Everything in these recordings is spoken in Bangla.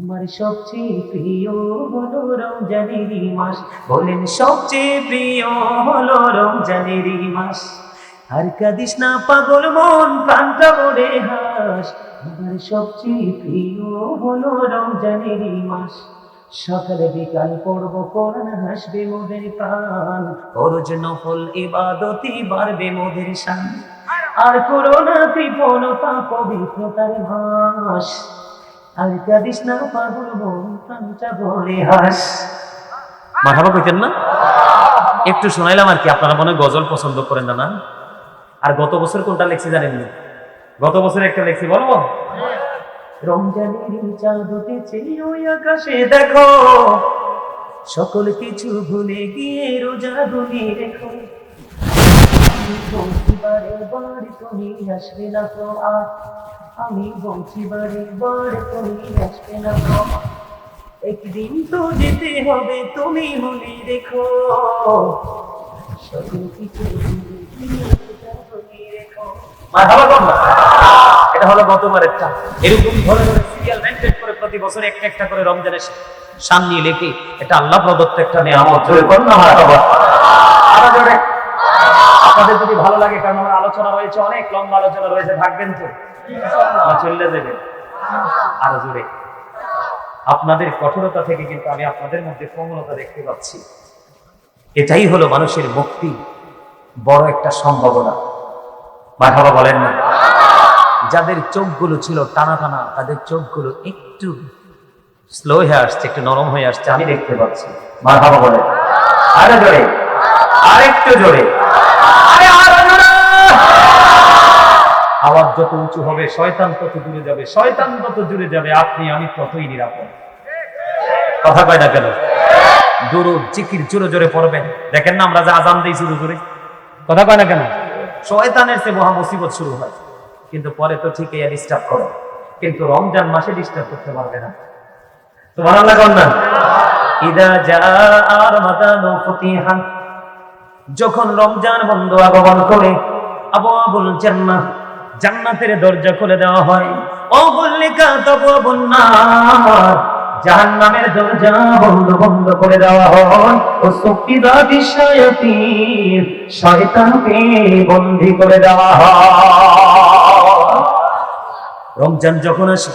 আমার সবচেয়ে প্রিয় হলো রমজানেরই মাস। বলেন, সবচেয়ে প্রিয় হলো রমজানেরই মাস। আর কাদিস না পাগল মন, প্রাণটা মরে হাস। আমার সবচেয়ে প্রিয় হলো রমজানেরই মাস। সকালে বিকাল পড়ব, কোরআন হাসবে মোদের প্রাণ। ফরজ নফল ইবাদতি বাড়বে মোদের শান। আর করোনা কৃপণতা পবিত্রতার মাস আর কাদিস না পাগল মন প্রাণটা ভরে হাস। মাথাবা কইতেন না? একটু শোনাইলাম আর কি আপনারা মনে গজল পছন্দ করেন না না? আর গত বছর কোনটা লেখছি জানেননি গত বছর একটা লেখছি বলব? রমজানের চাঁদ উঠেছে ওই আকাশে দেখো। সকল কিছু ভুলে গিয়ে রোজা গুলি রেখো। তুমি আসবে না তো আর। আমি বলছি বারে বার তুমি আসবে না একদিন তো যেতে হবে তুমি মনে রেখো। কম না এটা হলো গতবারেরটা এরকম ধরে ধরে সিরিয়াল মেনটেন করে প্রতি বছর একটা একটা করে রমজানের সান নিয়ে লেখে। এটা আল্লাহ প্রদত্ত একটা নিয়ামত। জোরে না জোরে। আপনাদের যদি ভালো লাগে, কারণ আমার আলোচনা রয়েছে অনেক, লম্বা আলোচনা রয়েছে, থাকবেন তো? চলে যাবেন। আরও জোরে। আপনাদের কঠোরতা থেকে কিন্তু আমি আপনাদের মধ্যে কোমলতা দেখতে পাচ্ছি। এটাই হলো মানুষের মুক্তি, বড় একটা সম্ভাবনা। মাঠাবা বলেন না। যাদের চোখগুলো ছিল টানা টানা, তাদের চোখগুলো একটু স্লো হয়ে আসছে, একটু নরম হয়ে আসছে, আমি দেখতে পাচ্ছি। মাঠাবা বলেন। আরে জোরে। আরেকটু জোরে। আওয়াজ যত উঁচু হবে, শয়তান তত দূরে যাবে, শয়তান তত দূরে যাবে, আপনি, আমি ততই নিরাপদ। কথা কয় না কেন? দূরত জিকির জোরে জোরে পড়বেন। দেখেন না আমরা যে আজান দিই জোরে জোরে। কথা কয় না কেন? শয়তানের সে মহা মুসিবত শুরু হয়। কিন্তু পরে তো ঠিক এই ডিস্টার্ব করে। কিন্তু রমজান মাসে ডিস্টার্ব করতে পারবে না। তো ভালো লাগান না? ইদা যা আর মাদানু ফুতিহা যখন রমজান বন্ধ আগমন করে আবু আবুল জান্নাহ জান্নাতের দরজা খুলে দেওয়া হয়। ও বল্লিকা তবু জাহান্নামের দরজা বন্ধ বন্ধ করে দেওয়া হয়। ও সুফিদা বিষয়তি শয়তানকে বন্দি করে দেওয়া হয়। রমজান যখন আসে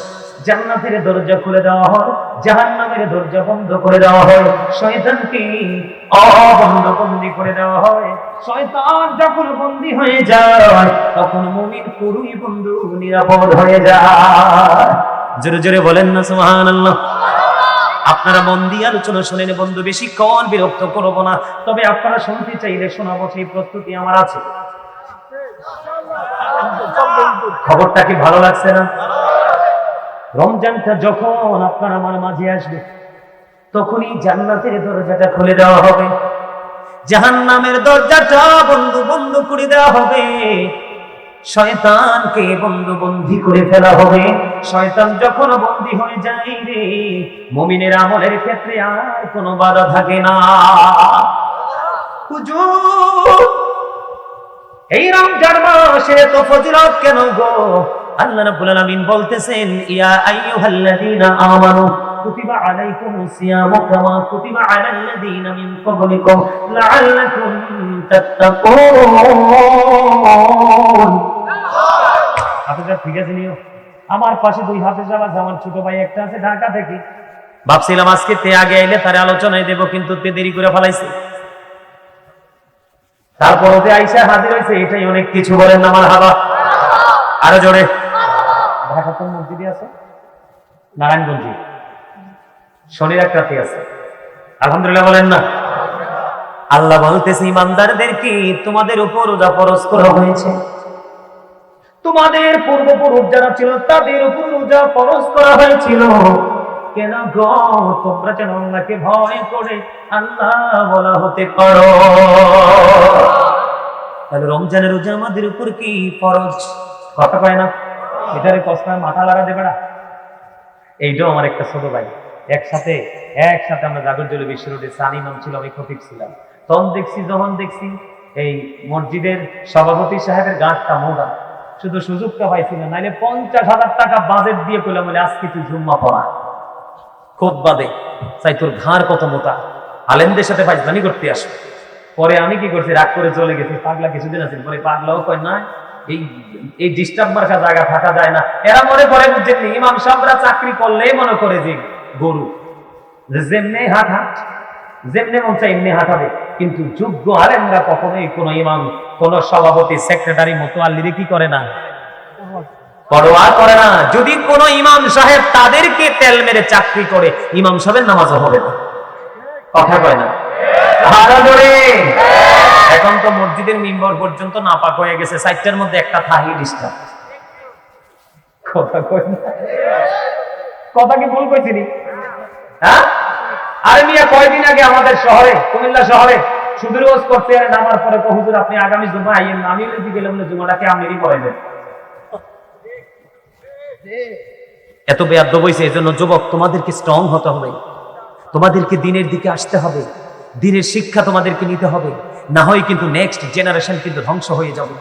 জান্নাতের দরজা খুলে দেওয়া হয়, জাহান্নামের দরজা বন্ধ করে দেওয়া হয়, শয়তানকে অবন্ধ বন্দি করে দেওয়া হয়। শয়তান যখন বন্দি হয়ে যায়, তখন মুমিন পুরুই বন্ধু নিরাপদ হয়ে যায়। জোরে জোরে বলেন না, সুবহানাল্লাহ। আপনারা মন দিয়ে আলোচনা শুনেন, বন্ধু, বেশি কন বিরক্ত করব না। তবে আপনারা শুনতে চাইলে শোনাবো, সেই প্রস্তুতি আমার আছে। খবরটা কি ভালো লাগছে না? রমজানটা যখন আপনার আমার মাঝে আসবে, তখনই জান্নাতের দরজাটা খুলে দেওয়া হবে। জাহান নামের দরজাটা বন্ধু বন্ধ করে দেওয়া হবে। শয়তানকে বন্ধু বন্দি করে ফেলা হবে। শয়তান যখন বন্দি হয়ে যায় রে, মুমিনের আমলের ক্ষেত্রে আর কোনো বাধা থাকে না। এই রমজান মাসে তো ফজিলত কেন গো? আল্লাহ রাব্বুল আলামিন বলতেছেন, ইয়া আইয়ুহাল্লাযীনা আমানু কুতিবা আলাইকুমুস সিয়ামু কামা কুতিবা আলাল্লাযীনা মিন ক্বাবলিকুম লাআল্লাকুম তাত্তাকুন। হাফেজা ঠিক আছে, নিও। আমার পাশে দুই হাফেজ আমার আমার ছোট ভাই একটা আছে, ঢাকা থেকে। ভাবছিলাম আজকে তে আগে আইলে তার আলোচনায় দেব, কিন্তু তে দেরি করে ফেলাইছে। তারপর আইসা হাজির হয়েছে, এটাই অনেক কিছু বলেন আমার হাবা আরও জোরে। নারায়ণগঞ্জে। শনির এক রাতে আছে। আলহামদুলিল্লাহ বলেন না। আল্লাহ বলতেছে ইমানদারদেরকে তোমাদের উপর রোজা ফরজ করা হয়েছে? তোমাদের পূর্বপুরুষ যারা ছিল, তাদের উপর রোজা ফরজ করা হয়েছিল। কেন গো, তোমরা যেন আল্লাহকে ভয় করে, আল্লাহ বলা হতে পারো। তাহলে রমজানের রোজা আমাদের উপর কি ফরজ? কথা কয় না। এটারে কষ্ট মাথা লাগাতে না। এইটাও আমার একটা ছোট ভাই। একসাথে একসাথে আমরা জাগরজলি বিশ্ব রোডে সানি নাম ছিল, আমি খতিব ছিলাম। তখন দেখছি, যখন দেখছি, এই মসজিদের সভাপতি সাহেবের গাঁটটা মোড়া শুধু সুযোগটা পাইছিল নাইলে পঞ্চাশ হাজার টাকা বাজেট দিয়ে করলাম বলে আজকে তুই জুম্মা পড়া। খোদ বাদে তাই তোর ঘাড় কত মোটা। আলেমদের সাথে ফাইজলামি করতে আসো পরে আমি কি করছি, রাগ করে চলে গেছি, পাগলা কিছুদিন আছে পরে পাগলাও কয় না এই ডিস্টার্ব মার্কা জায়গা থাকা যায় না। এরা মনে করে বুঝছেন ইমাম সাহেবরা চাকরি করলেই মনে করে যে গরু। যে যেমনি হাট হাট, যেমনি মন চায় এমনি হাঁটাবে কিন্তু যোগ্য আলেমরা কখনোই কোনো ইমাম, কোন সভাপতি সেক্রেটারি মোতোয়াল্লিরে কি করে না? পরোয়া করে না। যদি কোন ইমাম সাহেব তাদেরকে তেল মেরে চাকরি করে, ইমাম সাহেবের নামাজও হবে না। কথা কয় না? ধরে এখন তো মসজিদের মিম্বর পর্যন্ত নাপাক হয়ে গেছে, সাইটটার মধ্যে একটা থাহি ডিস্টার্ব। কথা কি ভুল কইছিনি হ্যাঁ? আরে মিয়া, কয়দিন আগে আমাদের শহরে, কুমিল্লা শহরে সুদূর ওয়াজ করতে আর নামার পরে কো, হুজুর, আপনি আগামী জুমা আইয়েন না, আমি যদি গেলে বলে জুমাটাকে আপনিই পড়াইবেন এত বেয়াদ্দ বইছে এই জন্য যুবক, তোমাদেরকে স্ট্রং হতে হবে। তোমাদেরকে দিনের দিকে আসতে হবে। দিনের শিক্ষা তোমাদেরকে নিতে হবে। না হয় কিন্তু নেক্সট জেনারেশন কিন্তু ধ্বংস হয়ে যাবে।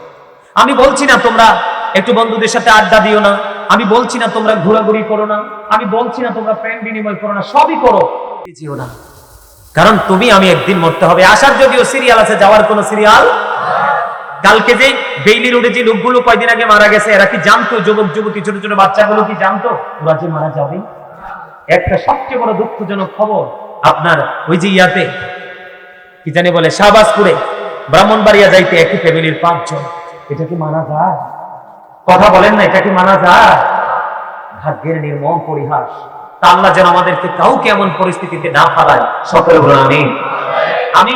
আমি বলছি না তোমরা একটু বন্ধুদের সাথে আড্ডা দিও না। আমি বলছি না তোমরা ঘোরাঘুরি করো না। আমি বলছি না তোমরা প্রেম বিনিময় করো না। সবই করো। যেও না। কারণ তুমি আমি একদিন মরতে হবে। আসার যদিও সিরিয়াল আছে, যাওয়ার কোনো সিরিয়াল কালকে যে বেইলি রোডে যে লোকগুলো কয়দিন আগে মারা গেছে, এরা কি জানতো? যুবক, যুবতী, ছোট ছোট বাচ্চাগুলো কি জানতো? ওরা যে মারা যাবে। একটা সবচেয়ে বড় দুঃখজনক খবর, আপনার ওই যে ইয়াতে কি জানি বলে, শাহবাজপুরে ব্রাহ্মণবাড়িয়া যাইতে একই ফ্যামিলির পাঁচজন। এটা কি মানা যায়? কথা বলেন না, এটা কি মানা যায়? ভাগ্যের নির্মম পরিহাস। তা আল্লাহ যেন আমাদেরকে কাউকে এমন পরিস্থিতিতে না ফালায়। সকল আমি আমি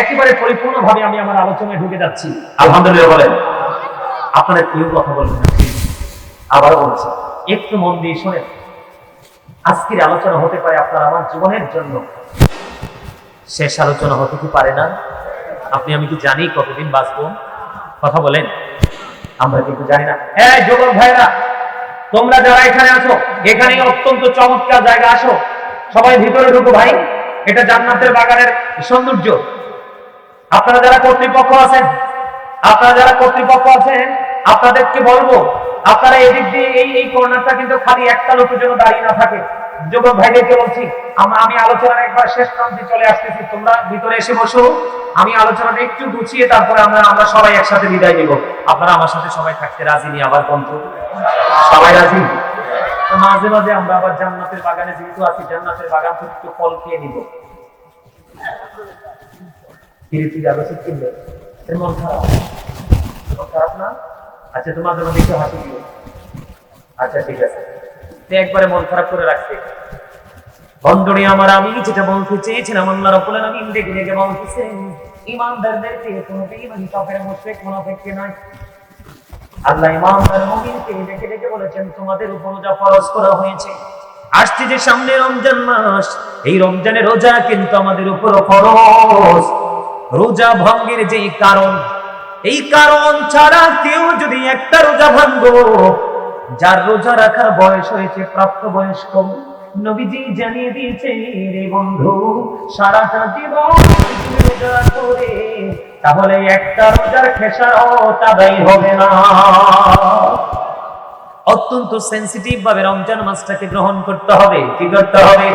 একেবারে পরিপূর্ণভাবে আমি আমার আলোচনায় ঢুকে যাচ্ছি। আলহামদুলিল্লাহ বলেন। আপনারা কেউ কথা বলবেন আবার বলছি, একটু মন দিয়ে শোনেন। আজকের আলোচনা হতে পারে আপনার আমার জীবনের জন্য। শেষ আলোচনা হতে কি পারে না? আপনি আমি কি জানি কতদিন বাঁচবো? কথা বলেন। আমরা কিন্তু জানি না। হ্যাঁ যুবক ভাইরা, তোমরা যারা এখানে আছো এখানে অত্যন্ত চমৎকার জায়গা। আসো। সবাই ভিতরে ঢুকো ভাই। এটা জান্নাতের বাগানের সৌন্দর্য। আপনারা যারা কর্তৃপক্ষ আছেন, আপনারা যারা কর্তৃপক্ষ আছেন, আপনাদেরকে বলব, আপনারা এদিক দিয়ে এই এই কর্নারটা কিন্তু খালি একটা লোকের জন্য দাঁড়িয়ে না থাকে। যুবক ভাইদেরকে বলছি? আমি আলোচনার একবার শেষ প্রান্তে চলে আসতেছি। তোমরা ভিতরে এসে বসো। আমি আলোচনাটা একটু গুছিয়ে তারপরে আমরা আমরা সবাই একসাথে বিদায় নিব। আপনারা আমার সাথে সবাই থাকতে রাজি নি আবার বন্ধু সবাই রাজি? মাঝে মাঝে আমরা আবার জান্নাতের বাগানে যেহেতু আছি, জান্নাতের বাগান থেকে একটু ফল খেয়ে নিব। ঠিক কিনবে এর মন খারাপ। খারাপ না? আচ্ছা তোমাদের মধ্যে একটু হাসি দিও। আচ্ছা ঠিক আছে। তো একবারে মন খারাপ করে রাখছে। বন্ধুরে আমার, আমি যেটা বলতে চেয়েছিলাম, আল্লাহ রাব্বুল আলামিন দেখে দেখে বলতেছেন ইমানদারদেরকে কোনো বেঈমানি কাফের, মুশরিক মুনাফিককে নয়। আল্লাহ ইমানদার মুমিনকে দেখে দেখে বলেছেন, তোমাদের উপর রোজা ফরজ করা হয়েছে। আসছে যে সামনে রমজান মাস, এই রমজানে রোজা কিন্তু আমাদের উপর ফরজ। রোজা ভঙ্গের যে কারণ, এই কারণ ছাড়া কেউ যদি একটা রোজা ভাঙ্গো যার রোজা রাখার বয়স হয়েছে প্রাপ্ত বয়স্ক নবীজি জানিয়ে দিয়েছে রে বন্ধু, সারাটা জীবন রোজা করে তাহলে একটা রোজার খেসারত আদায় হবে না। অত্যন্ত সেন্সিটিভ ভাবে রমজান মাসটাকে গ্রহণ করতে হবে। কি করতে হবে?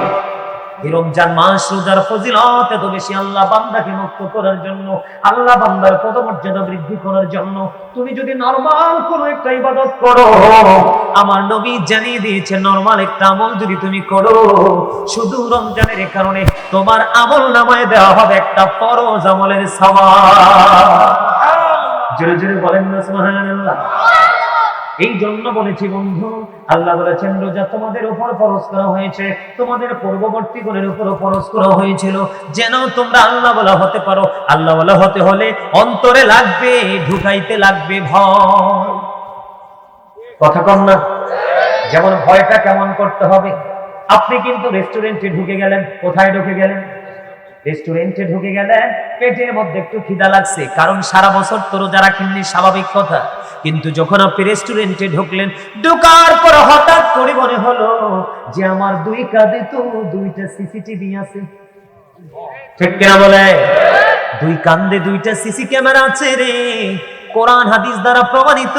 রমজান মাস রোজার ফজিলত এত বেশি, আল্লাহ বান্দাকে মুক্ত করার জন্য, আল্লাহ বান্দার পদমর্যাদা বৃদ্ধি করার জন্য, তুমি যদি নরমাল কোন একটা ইবাদত করো, আমার নবী জানিয়ে দিয়েছে নরমাল একটা আমল যদি তুমি করো, শুধু রমজানের কারণে তোমার আমল নামায় দেওয়া হবে একটা ফরজ আমলের সওয়াব। জোরে জোরে বলেন না, সুবহানাল্লাহ। এই জন্য বলেছি বন্ধু, আল্লাহ বলেছেন, রোজা তোমাদের উপর ফরজ করা হয়েছে, তোমাদের পূর্ববর্তী গুণের উপর ফরজ করা হয়েছিল। যেন তোমরা আল্লাহ বলা হতে পারো, আল্লাহ বলা হতে হলে অন্তরে লাগবে, ঢুকাইতে লাগবে ভয়। কথা কম না? যেমন ভয়টা কেমন করতে হবে। আপনি কিন্তু রেস্টুরেন্টে ঢুকে গেলেন, কোথায় ঢুকে গেলেন? রেস্টুরেন্টে ঢুকে গেলেন, পেটের মধ্যে একটু খিদা লাগছে, কারণ সারা বছর তো রোজা রাখেননি, স্বাভাবিক কথা। কিন্তু যখন আপনি রেস্টুরেন্টে ঢুকলেন, ঢোকার পর হঠাৎ করে মনে হলো যে আমার দুই কাঁধে তো দুইটা সিসিটিভি আছে। ঠিক কিনা বলে? দুই কান্দে দুইটা সিসি ক্যামেরা আছে রে। কোরআন, হাদিস দ্বারা প্রমাণিত।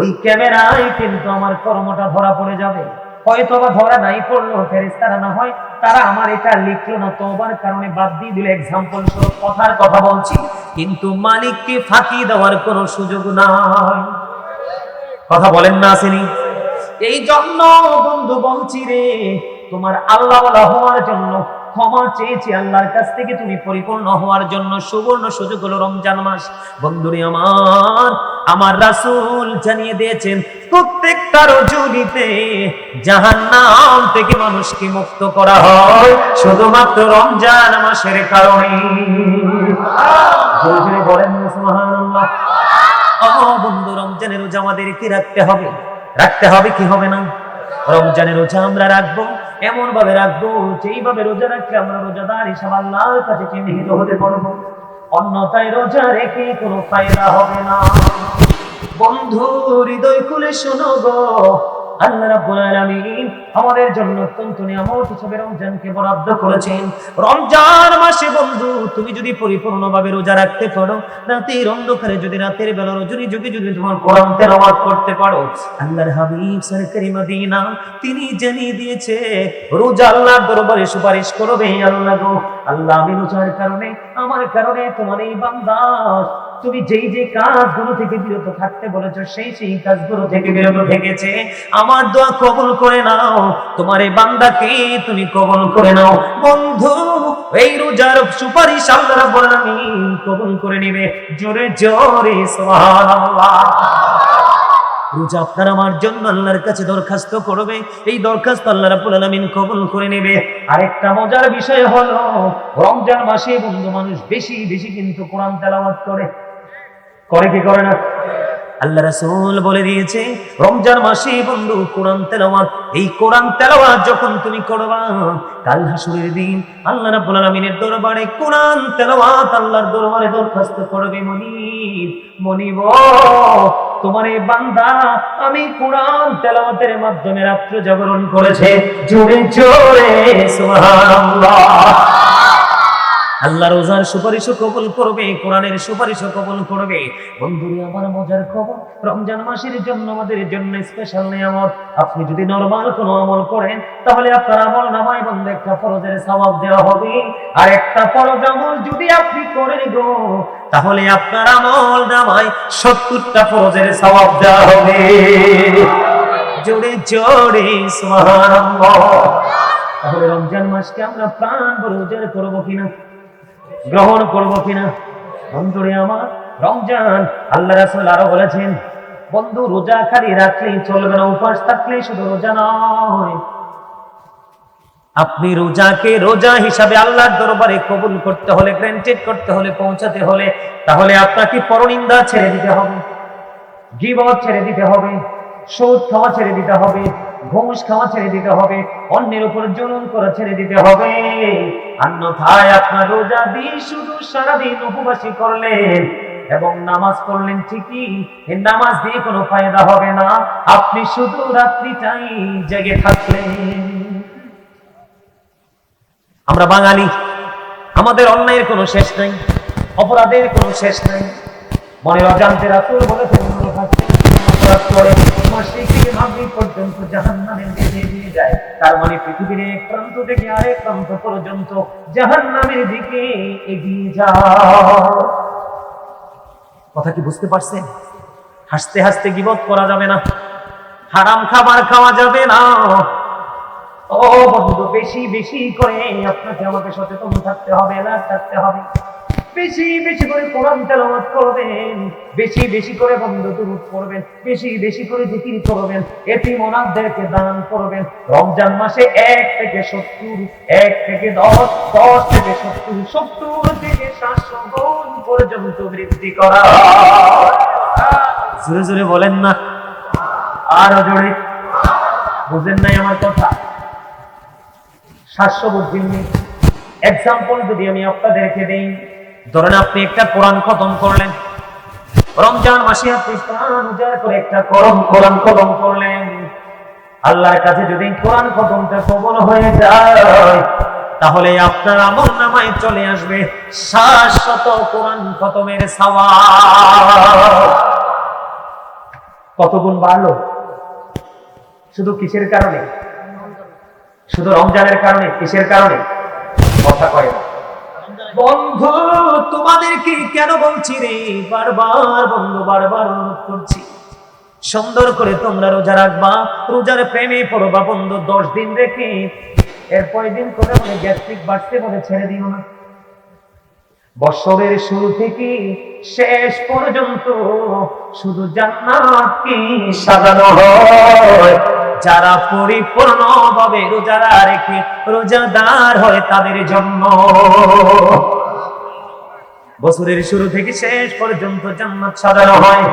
ওই ক্যামেরায় কিন্তু আমার কর্মটা ধরা পড়ে যাবে। হয়তো বা ধরা নাই পড়ল ফেরেস্তারা না হয়, তারা আমার এটা লিখলো না তোবার কারণে বাদ দিয়ে দিলে এক্সাম্পল স্বরূপ কথার কথা বলছি। কিন্তু মালিককে ফাঁকি দেওয়ার কোনো সুযোগ নাই। কথা বলেন না আসেনি? এই জন্য বন্ধু, বলছি রে, তোমার আল্লাহ হওয়ার জন্য ক্ষমা চেয়েছি, আল্লাহর কাছ থেকে তুমি পরিপূর্ণ হওয়ার জন্য সুবর্ণ সুযোগ হলো রমজান মাস। বন্ধুরে আমার আমার রাসূল জানিয়ে দিয়েছেন প্রত্যেকটা রজনীতে জাহান্নাম থেকে মানুষকে মুক্ত করা হয়। শুধুমাত্র রমজান মাসের কারণে। বন্ধু, রমজানের রোজা আমাদেরকে রাখতে হবে। রাখতে হবে কি হবে না? রমজানের রোজা আমরা রাখব এমন ভাবে রাখব, যেইভাবে রোজা রাখলে আমরা রোজাদার হিসাব আল্লাহর কাছে চিহ্নিত হতে পারব। অন্যথায় রোজা রেখে কোনো ফায়দা হবে না। বন্ধু হৃদয় খুলে শোনো গো। আল্লাহ রাব্বুল আলামিন আমাদের জন্য অত্যন্ত নিয়ামত হিসেবে রমজানকে বরাদ্দ করেছেন। রমজান মাসে বন্ধু, তুমি যদি পরিপূর্ণভাবে রোজা রাখতে পারো অন্ধকারে যদি রাতের বেলা রজনী যুগে যদি তোমার করতে পারো, আল্লাহর হাবিব সরকারি মদিনা তিনি জানিয়ে দিয়েছে, রোজা আল্লাহর দরবারে সুপারিশ করবে, আল্লাহ গো। আল্লাহ আমি রোজার কারণে, আমার কারণে তোমার এই বান্দা তুমি যেই যে কাজগুলো থেকে বিরত থাকতে বলেছ, সেই সেই কাজগুলো থেকে বিরত থেকেছে। আমার দোয়া কবল করে নাও। তোমার এই বান্দাকে তুমি কবল করে নাও। বন্ধু, এই রোজার সুপারিশ আল্লাহ রাব্বুল আলামিন কবল করে নেবে। জোরে জোরে, সুবহানাল্লাহ। রোজা আপনার আমার জন্য আল্লাহর কাছে দরখাস্ত করবে। এই দরখাস্ত আল্লাহ রাব্বুল আলামিন কবুল করে নেবে। আরেকটা মজার বিষয় হলো, রমজান মাসে বন্ধু মানুষ বেশি বেশি কিন্তু কোরআন তেলাওয়াত করে। করে কি করে না? আল্লাহ রাসূল বলে দিয়েছে, রমজান মাসে বন্ধু, কোরআন তেলাওয়াত। এই কোরআন তেলাওয়াত যখন তুমি করবা, কাল হাসুরের দিন আল্লাহ রাব্বুল আলামিনের দরবারে কোরআন তেলাওয়াত আল্লাহর দরবারে দরখাস্ত করবে মনিব। মনিব, তোমার এই বান্দা আমি কোরআন তেলাওয়াতের মাধ্যমে রাত্র জাগরণ করেছে। জোরে জোরে, সুবহানাল্লাহ। আল্লাহ রোজার সুপারিশও কবুল করবে, কোরআনের সুপারিশও কবুল করবে। বন্ধুরি, আমার মজার খবর, রমজান মাসের জন্য আমাদের জন্য স্পেশাল নিয়ামত। আপনি যদি নরমাল কোনো আমল করেন, তাহলে আপনার আমল নামায় বন্ধু একটা ফরজের সওয়াব দেওয়া হবে। আর একটা ফরজ আমল যদি আপনি করেন গো, তাহলে আপনার আমল নামায় সত্তরটা ফরজের সওয়াব দেওয়া হবে। জোরে জোরে, সুবহানাল্লাহ। তাহলে রমজান মাসকে আমরা প্রাণ ভরে উজাড় করব কিনা? গ্রহণ করব কিনা? বন্ধুরে আমার, রমজান, আল্লাহ রাসূল আরও বলেছেন, বন্ধু, রোজা খালি রাখলেই চলবে না, উপাস থাকলেই শুধু রোজা নয়। আপনি রোজাকে রোজা হিসাবে আল্লাহর দরবারে কবুল করতে হলে গ্রান্টেড করতে হলে, পৌঁছাতে হলে, তাহলে আপনাকে পরনিন্দা ছেড়ে দিতে হবে, গিবত ছেড়ে দিতে হবে। সুদ খাওয়া ছেড়ে দিতে হবে, ঘুষ খাওয়া ছেড়ে দিতে হবে, অন্যের উপর জুলুম করা ছেড়ে দিতে হবে। অন্যথায় আপনার রোজা দিয়ে শুধু সারাদিন উপবাসী করলেন এবং নামাজ পড়লেন ঠিকই নামাজ দিয়ে কোনো ফায়দা হবে না। আপনি শুধু রাত্রিটাই জেগে থাকলেন। আমরা বাঙালি, আমাদের অন্যায়ের কোনো শেষ নাই, অপরাধের কোনো শেষ নাই। মনের অজান্তে রাতুল বলেছেন থেকে পর্যন্ত যায়। তার মানে পৃথিবীর এক প্রান্ত থেকে আরেক প্রান্ত পর্যন্ত জাহান্নামের দিকে এগিয়ে যাও। কথা কি বুঝতে পারছেন? হাসতে হাসতে গিবত করা যাবে না। হারাম খাবার খাওয়া যাবে না। ও বন্ধু, বেশি বেশি করে আপনাকে আমাকে সচেতন থাকতে হবে না থাকতে হবে। বেশি বেশি করে কোরআন তেলাওয়াত করবেন, বেশি বেশি করে বন্ধু দুরূদ করবেন বেশি বেশি করে জিকির করবেন এটি মোনাদদেরকে দান করবেন। রমজান মাসে এক থেকে সত্তর, এক থেকে দশ দশ থেকে সত্তর সত্তর থেকে সাতশো গুণ পর্যন্ত বৃদ্ধি করা। জোরে জোরে বলেন না। আরও জোরে। বুঝেন নাই আমার কথা? সাতশো বুঝিনি এক্সাম্পল যদি আমি আপনাদেরকে দিই ধরেন আপনি একটা কোরআন খতম করলেন। রমজান মাসে আপনি করে একটা করম কোরআন খতম করলেন। আল্লাহর কাছে যদি কোরআন খতমটা কবল হয়ে যায়, তাহলে আপনার আমল নামায় চলে আসবে শাশ্বত কোরআন খতমের কত গুণ বাড়লো? শুধু কিসের কারণে? শুধু রমজানের কারণে, কিসের কারণে? কথা কয় না। বন্ধু, তোমাদেরকে কেন বলছি রে? বারবার বন্ধু, বারবার অনুরোধ করছি। সুন্দর করে তোমরা রোজা রাখবা, রোজার প্রেমে পড়বা বন্ধু, দশ দিন রেখে। এরপর দিন করে বলে গ্যাস্ট্রিক বাড়তে বলে ছেড়ে দিও না। বছরের শুরু থেকে শেষ পর্যন্ত শুধু জান্নাতকে সাজানো হয়। যারা পরিপূর্ণ ভাবে রোজারা রেখে রোজাদার হয় তাদের জন্য। বছরের শুরু থেকে শেষ পর্যন্ত জান্নাত সাজানো হয়।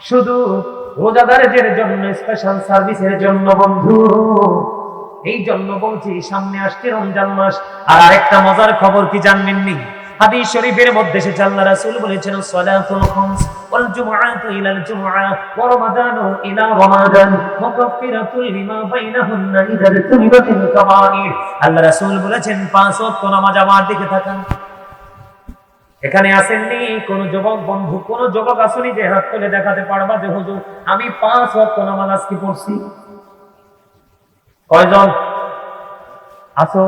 শুধু রোজাদারদের জন্য স্পেশাল সার্ভিসের জন্য বন্ধু। এই জন্য বলছি, সামনে আসছে রমজান মাস। আর আরেকটা মজার খবর কি জানবেন নি? হাদিস শরীফের মধ্যে বলেছেন ওয়াল জুমআতু জুমআ ওয়া রমাদানু ইলা রমাদান মুকাফফিরাতুল লিমা বাইনাহুন্না আল্লাহ বলেছেন, পাঁচ ওয়াক্ত নামাজ আমার দিকে এখানে আসেননি, কোন যুবক বন্ধু, কোন যুবক আসেনি যে হাত তুলে দেখাতে পারবা যে, হুজুর, আমি পাঁচ ওয়াক্ত নামাজ আজকে পড়ছি। কয়জন? আসো।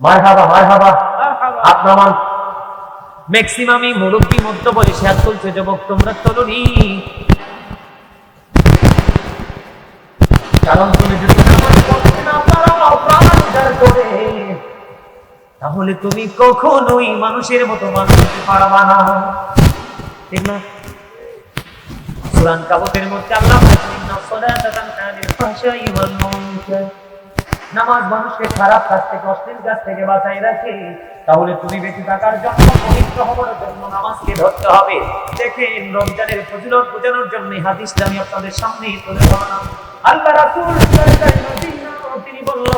মারহাবা মারহাবা। আপনার মুরব্বী মধ্য হাত তুলছে যুবক, তোমরা তোলনি কারণ তুমি যদি তাহলে তুমি কখনোই মানুষের মতো মানুষ হতে পারবা না। ঠিক না? কোরআন কাবতের মধ্যে আল্লাহ নামাজ মানুষকে খারাপ কাজ থেকে, অশ্লীল কাজ থেকে বাঁচাই রাখে। তাহলে তুমি বেঁচে থাকার জন্য, পবিত্র হওয়ার জন্য নামাজকে ধরতে হবে। দেখেন, রমজানের ফজিলত বোঝানোর জন্য এই হাদিসটা আমি আপনাদের সামনে তুলে ধরলাম। আল্লাহ তিনি বলল,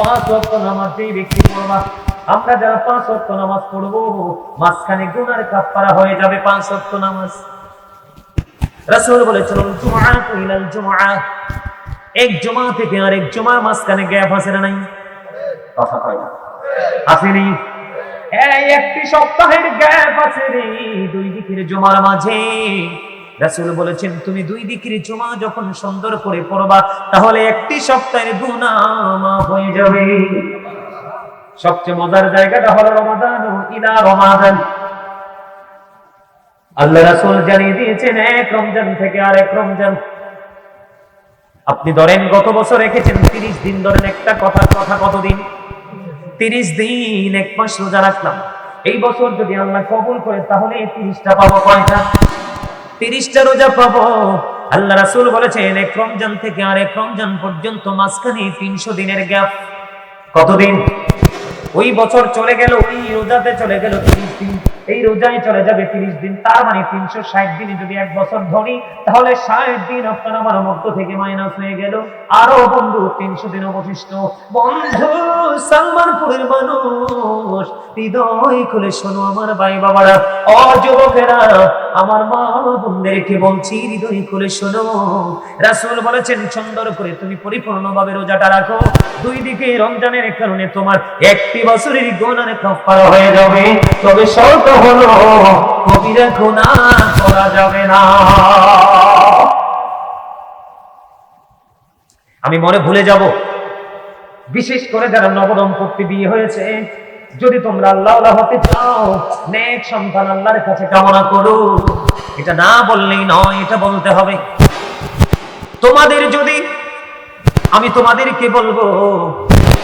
পাঁচ নামাজ আমরা যারা পাঁচ নামাজ পড়ব, মাঝখানে গুনার হয়ে যাবে পাঁচ নামাজ। রাসূল বলেছেন জুমআতু ইলাল জুমআ। এক জমা থেকে আরেক জমার মাঝখানে গ্যাপ আছে না নাই? আসেনি একটি সপ্তাহের গ্যাপ আছে রে, দুই দিকের জমার মাঝে। রাসূল বলেছেন, তুমি দুই দিকের জমা যখন সুন্দর করে পড়বা, তাহলে একটি সপ্তাহের গুনাহ মাফ হয়ে যাবে। সবচেয়ে মজার জায়গাটা হলো রমাদান, ইলা রমাদান। আল্লাহ রাসূল জানিয়ে দিয়েছেন, এক রমজান থেকে আর এক রমজান। আপনি ধরেন গত বছর রেখেছেন, তিরিশ দিন ধরেন একটা কথা কথা কতদিন? তিরিশ দিন, এক মাস রোজা রাখলাম। এই বছর যদি আল্লাহ কবুল করে, তাহলে তিরিশটা পাবো কয়টা? তিরিশটা রোজা পাবো। আল্লাহ রাসুল বলেছেন, এক রমজান থেকে আর এক রমজান পর্যন্ত মাঝখানে তিনশো দিনের গ্যাপ। কতদিন? ওই বছর চলে গেল, ওই রোজাতে চলে গেল তিরিশ দিন। এই রোজায় চলে যাবে তিরিশ দিন, তার মানে তিনশো ষাট দিনে যদি এক বছর ধরি, তাহলে ষাট দিন আপনার আমার মধ্য থেকে মাইনাস হয়ে গেল। আরও বন্ধু, তিনশো দিন অবশিষ্ট। বন্ধু, সালমানপুরের মানুষ, হৃদয় খুলে শোনো আমার ভাই বাবারা। অযুবকেরা আমার মা বোনদেরকে বলছি, হৃদয় খুলে শোনো। রাসূল বলেছেন, সুন্দর করে তুমি পরিপূর্ণভাবে রোজাটা রাখো। দুই দিকে রমজানের কারণে তোমার একটি বছরের গুনার কাফারা হয়ে যাবে। তবে শর্ত হলো, কবিরা গুনাহ করা যাবে না। আমি মনে ভুলে যাব। বিশেষ করে যারা নবদম্পতি বিয়ে হয়েছে, যদি তোমরা আল্লাহ আল্লাহ হতে চাও, নেক সন্তান আল্লাহর কাছে কামনা করো। এটা না বললেই নয়, এটা বলতে হবে। তোমাদের যদি, আমি তোমাদেরকে বলব,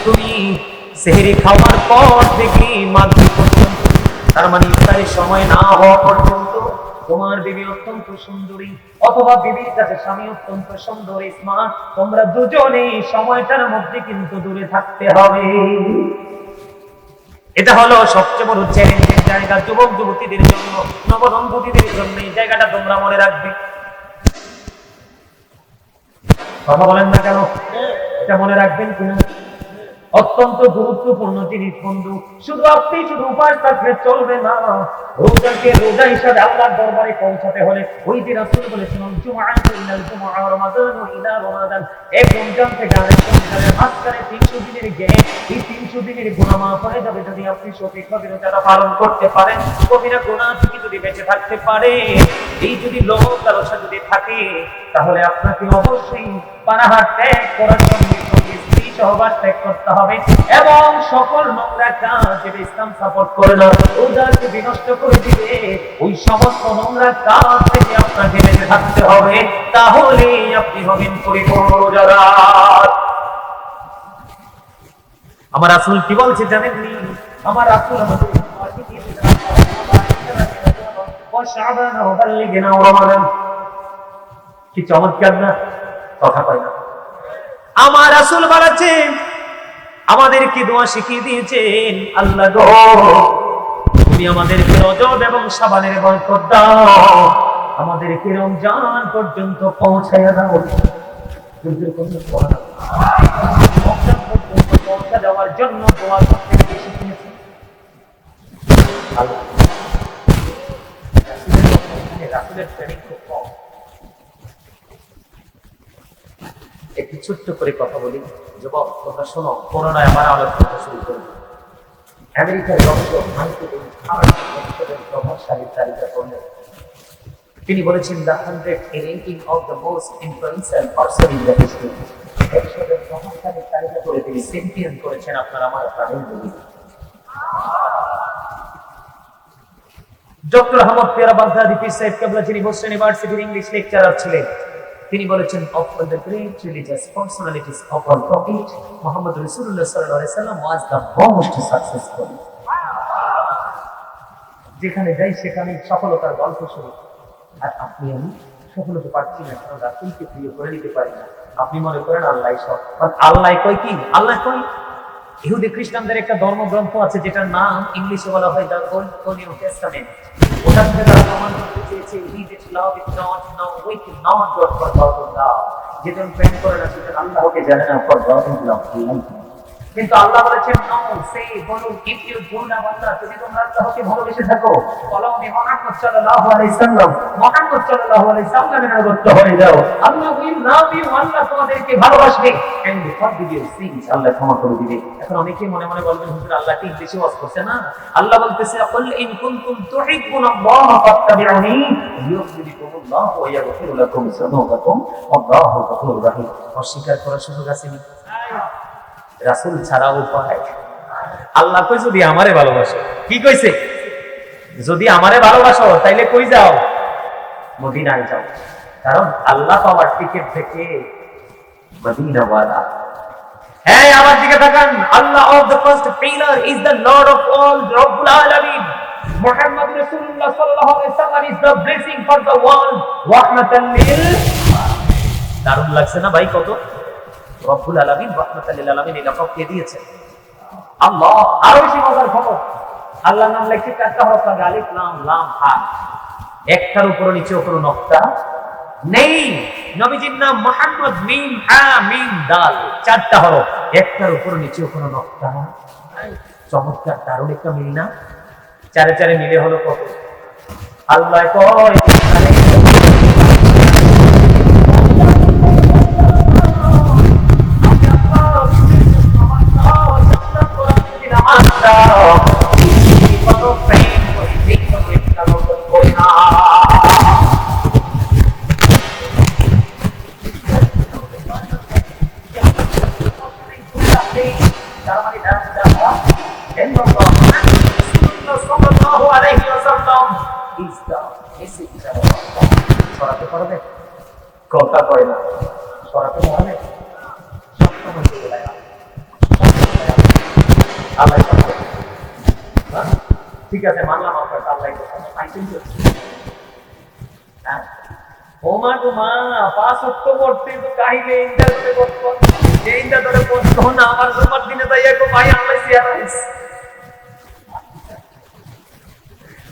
তুমি সেহরি খাওয়ার পর থেকে পর্যন্ত তার মানে ইফতারের সময় না হওয়া পর্যন্ত তোমার বিবি অত্যন্ত সুন্দরী, অথবা বিবির কাছে স্বামী অত্যন্ত সুন্দর স্মার্ট তোমরা দুজনে সময়টার মধ্যে কিন্তু দূরে থাকতে হবে। এটা হলো সবচেয়ে বড় চ্যালেঞ্জের জায়গা, যুবক যুবতীদের জন্য নবদম্পতিদের জন্য এই জায়গাটা তোমরা মনে রাখবে। কথা বলেন না কেন? এটা মনে রাখবেন কিনা? অত্যন্ত গুরুত্বপূর্ণ জিনিস, বন্ধু। শুধু আপনি, শুধু উপাস থাকলে চলবে না। রোজাকে রোজা হিসাবে আল্লাহর দরবারে পৌঁছাতে হলে ওই জুমআ রমাদান রমাদান। এক রমজান থেকে আরেক রমজানের মাঝখানে 300 দিনের এই 300 দিনের মাফ হয়ে যাবে যদি আপনি সঠিকভাবে রোজাটা পালন করতে পারেন। কবিরা গুনাহ থেকে যদি বেঁচে থাকতে পারে, এই যদি লোক লালসা যদি থাকে, তাহলে আপনাকে অবশ্যই পানাহার ত্যাগ করার সঙ্গে সহবাস ত্যাগ করতে হবে এবং সকল নোংরা কাজ যেটা ইসলাম সাপোর্ট করে না ওদাকে বিনষ্ট করে দিবে ওই সমস্ত নোংরা কাজ থেকে আপনাকে বেঁচে থাকতে হবে। তাহলে আপনি হবেন পরিপূর্ণ রোজাদার আমার আসল কি বলছে জানেননি আমার আসল আমাদের কি চমৎকার না? কথা কয় না। আমার আসল বলেছে আমাদেরকে দোয়া শিখিয়ে দিয়েছেন। আল্লাহ তুমি আমাদেরকে রজব এবং সাবানের বরকত দাও। আমাদেরকে রমজান পর্যন্ত পৌঁছাইয়া দাও। দেওয়ার জন্য রাসূলের ট্রেনিং খুব কম একটু ছোট্ট করে কথা বলি। যুবক তোমরা শোনো, করোনায় আমার আলোচনা শুরু করব আমেরিকার গবেষক মাইকেল এ. প্রভাবশালী তালিকা করলেন তিনি বলেছেন the hundred ranking of the most influential person in the history প্রভাবশালী তালিকা করে তিনি চ্যাম্পিয়ন করেছেন আপনার আমার প্রাণের ডক্টর আহমদ পেয়ারা বাগদাদি পীর সাহেব কেবলা, যিনি বোস্টন ইউনিভার্সিটির ইংলিশ লেকচারার ছিলেন। তিনি বলেছেন of the great religious personalities of our prophet Muhammad রাসূলুল্লাহ সাল্লাল্লাহু সাল্লাম ওয়াজ দ্য মোস্ট সাকসেসফুল যেখানে যাই সেখানে সফলতার গল্প শুনি। আর আপনি আমি সফলতা পাচ্ছি না, কারণ রাসূলকে প্রিয় করে নিতে পারি না। আপনি মনে করেন আল্লাহ সব আল্লাহ কয় কি? আল্লাহ কয়, ইহুদি খ্রিস্টানদের একটা ধর্মগ্রন্থ আছে যেটার নাম ইংলিশে বলা হয় দ্য ওল্ড টেস্টামেন্ট। যেটা প্রেম করে না সেটা আল্লাহকে জানে না ফর গড লাভ কিন্তু আল্লাহ বলেছেন নো সে বলুন ইফ ইউ ডু না আল্লাহ যদি তোমরা আল্লাহকে ভালোবেসে থাকো। বলো আমি মুহাম্মদ সাল্লাল্লাহু আলাইহি সাল্লাম মুহাম্মদ সাল্লাল্লাহু আলাইহি সাল্লামের আনুগত্য হয়ে যাও। আল্লাহ উইল লাভ ইউ আল্লাহ তোমাদেরকে ভালোবাসবে। And forgive your sins Allah ক্ষমা করে দিবে। এখন অনেকে মনে মনে বলবেন, হুজুর, আল্লাহ কি বেশি ওয়াজ করছে না? আল্লাহ বলতেছে, কুল ইন কুনতুম তুহিব্বুনাল্লাহ ফাত্তাবিউনি ইউহিব্বুকুমুল্লাহ ওয়া ইয়াগফির লাকুম যুনুবাকুম, আল্লাহু গফুরুর রহিম। অস্বীকার করার সুযোগ আছে আসেনি রাসুল ছাড়া উপায় আল্লাহ কই, যদি আমারে ভালোবাসো। কি কইছে? যদি আমারে ভালোবাসো, তাইলে কই যাও? মদিনায় যাও। কারণ আল্লাহ পাওয়ার টিকিট থেকে মদিনাওয়ালা। হ্যাঁ আমার দিকে তাকান। Allah of the first pillar is the lord of all রব্বুল আলামিন। মুহাম্মদ রাসূলুল্লাহ সাল্লাল্লাহু আলাইহি সাল্লাম is the blessing for the world রাহমাতাল লিল। দারুণ লাগছে না ভাই কত? রব্বুল আলামিন রাহমাতাল আলামিন এই লকব কে দিয়েছেন? আল্লাহ, আরও বেশি মজার খবর। আল্লাহ নাম লেখে চারটা হরফ আলিফ, লাম লাম, হা। একটার উপর নিচে কোনো নকটা নেই, নবীজির নাম মোহাম্মদ মিম, হা, মিম, দাল। চারটা হরফ, একটার উপর নিচে কোনো নকটা চমৎকার, দারুণ একটা মিল না? চারে চারে মিলে হলো কত? আল্লাহ কয় সরাতে পারবে? কথা কয় না। সরাতে পারবে? ঠিক আছে, মানলাম আপনার আল্লাহ পাইছেন তো হ্যাঁ। ও মা পাঁচ অক্টোবর তো কাহিলে ইন্দা ধরে বসবো ইন্দা ধরে বসবো না আমার জমার দিনে তাই ভাই আল্লাহ সিয়ারাইস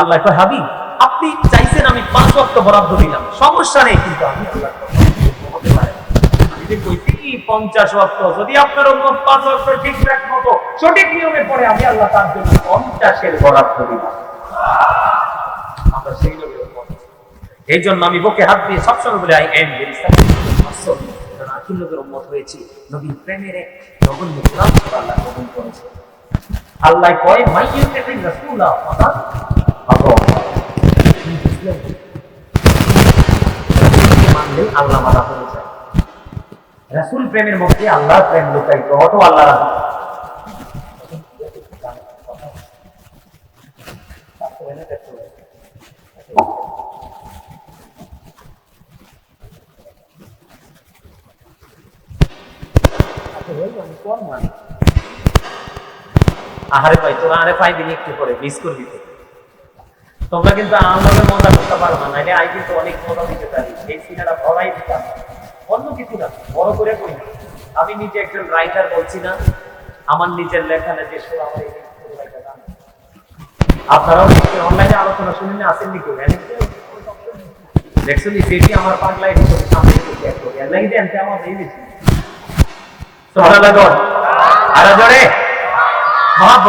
আল্লাহ কয়, হাবিব, আপনি চাইছেন আমি পাঁচ ওয়াক্ত বরাদ্দ দিলাম। সমস্যা নেই, কিন্তু আমি আল্লাহ পঞ্চাশ যদি আপনার পাঁচ ঠিকঠাক মতো নিয়মে আমি সেই জন্য আমি বুকে হাত দিয়ে সবসময় বলে হয়েছি প্রেমের আল্লাহ করেছে। আল্লাহ কয় আল্লাহ হয়ে যায়। রাসূল প্রেমের মধ্যে আল্লাহর প্রেম আল্লাহ আহারে পাই, তোরা আরে পাইবি নি একটু পরে, মিস করবি তো। তোমরা কিন্তু আমাদের মজা করতে পারো না আই কিন্তু অনেক মজা দিতে পারি। এই সিনেমাটা ভরাই দিতাম। অন্য কিছু না, বড় করে করি না। আমি নিজে একজন রাইটার বলছি না, আমার নিজের লেখা না, যে সুর আমার। আপনারাও অনলাইনে আলোচনা শুনে না আসেননি কেউ? দেখছেন সেটি আমার হিসেবে সামনে আল্লাহ দেন আমার এই বেশি সোহানা আর জোরে রাত